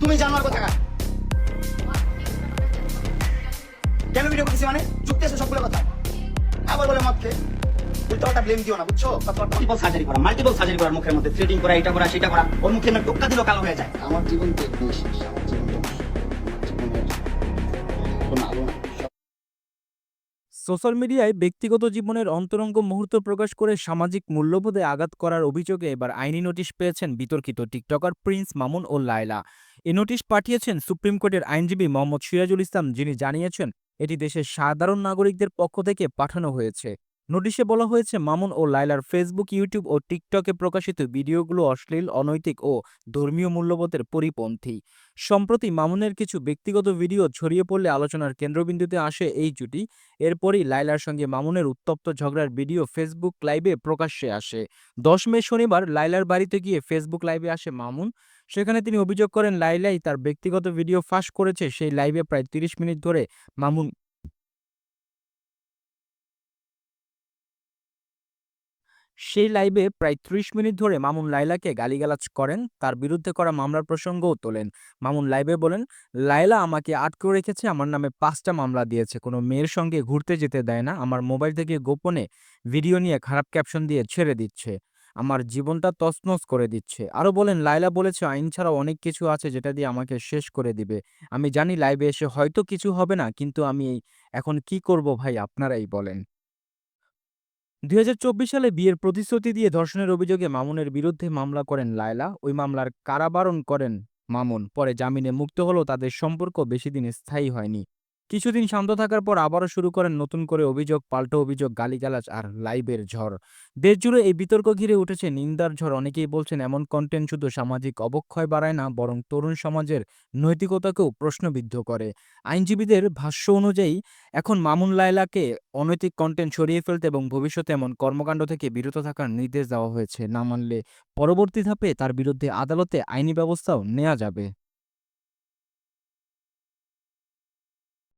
তুমি জানোয়ার কথা কেন ভিডিও করতেছি মানে? যুক্তি আছে সবগুলো কথা। আবার বলে মত খেয়ে। উল্টাপাল্টা ব্লেম দিও না, বুঝছ? মাল্টিপল সার্জারি করা মাল্টিপল করার মুখের মধ্যে থ্রেডিং করা, এটা করা, সেটা করা। ওর মুখে না টোক্কা কালো হয়ে যায়। আমার জীবন তো আমার জীবন সোশ্যাল মিডিয়ায় ব্যক্তিগত জীবনের অন্তরঙ্গ মুহূর্ত প্রকাশ করে সামাজিক মূল্যবোধে আঘাত করার অভিযোগে এবার আইনি নোটিশ পেয়েছেন বিতর্কিত টিকটকার প্রিন্স মামুন ও লায়লা। এ নোটিশ পাঠিয়েছেন সুপ্রিম কোর্টের আইনজীবী মোহাম্মদ সিরাজুল ইসলাম, যিনি জানিয়েছেন, এটি দেশের সাধারণ নাগরিকদের পক্ষ থেকে পাঠানো হয়েছে। নোটিশে বলা হয়েছে, মামুন ও লায়লার ফেসবুক, ইউটিউব ও টিকটকে প্রকাশিত ভিডিওগুলো অশ্লীল, অনৈতিক ও ধর্মীয় মূল্যবোধের পরিপন্থী। সম্প্রতি মামুনের কিছু ব্যক্তিগত ভিডিও ছড়িয়ে পড়লে আলোচনার কেন্দ্রবিন্দুতে আসে এই জুটি। এরপরই লাইলার সঙ্গে মামুনের উত্তপ্ত ঝগড়ার ভিডিও ফেসবুক লাইভে প্রকাশ্যে আসে। দশ মে শনিবার লাইলার বাড়িতে গিয়ে ফেসবুক লাইভে আসে মামুন। সেখানে তিনি অভিযোগ করেন লাইলাই তার ব্যক্তিগত ভিডিও ফাঁস করেছে। সেই লাইভে প্রায় তিরিশ মিনিট ধরে মামুন সেই লাইভে প্রায় ত্রিশ মিনিট ধরে মামুন লাইলাকে গালিগালাজ করেন। তার বিরুদ্ধে করা মামলার প্রসঙ্গও তোলেন। মামুন লাইভে বলেন, লায়লা আমাকে আটকে রেখেছে, আমার নামে পাঁচটা মামলা দিয়েছে। কোনো মেয়ের সঙ্গে ঘুরতে যেতে দেয় না। আমার মোবাইল থেকে গোপনে ভিডিও নিয়ে খারাপ ক্যাপশন দিয়ে ছেড়ে দিচ্ছে। আমার জীবনটা তছনছ করে দিচ্ছে। আরও বলেন, লায়লা বলেছে, আইন ছাড়াও অনেক কিছু আছে যেটা দিয়ে আমাকে শেষ করে দিবে। আমি জানি লাইভে এসে হয়তো কিছু হবে না, কিন্তু আমি এখন কি করব ভাই, আপনারাই বলেন। দুই হাজার চব্বিশ সালে বিয়ের প্রতিশ্রুতি দিয়ে ধর্ষণের অভিযোগে মামুনের বিরুদ্ধে মামলা করেন লায়লা। ওই মামলার কারাবারণ করেন মামুন। পরে জামিনে মুক্ত হলেও তাদের সম্পর্ক বেশি দিন স্থায়ী হয়নি। কিছুদিন শান্ত থাকার পর আবারও শুরু করেন নতুন করে অভিযোগ, পাল্টো অভিযোগ, গালিগালাজ আর লাইভের ঝড়। দেশজুড়ে এই বিতর্ক ঘিরে উঠেছে নিন্দার ঝড়। অনেকেই বলছেন এমন কন্টেন্ট শুধু সামাজিক অবক্ষয় বাড়ায় না, বরং তরুণ সমাজের নৈতিকতাকেও প্রশ্নবিদ্ধ করে। আইনজীবীদের ভাষ্য অনুযায়ী, এখন মামুন লায়লাকে অনৈতিক কন্টেন্ট সরিয়ে ফেলতে এবং ভবিষ্যতে এমন কর্মকাণ্ড থেকে বিরত থাকার নির্দেশ দেওয়া হয়েছে। না মানলে পরবর্তী ধাপে তার বিরুদ্ধে আদালতে আইনি ব্যবস্থাও নেওয়া যাবে।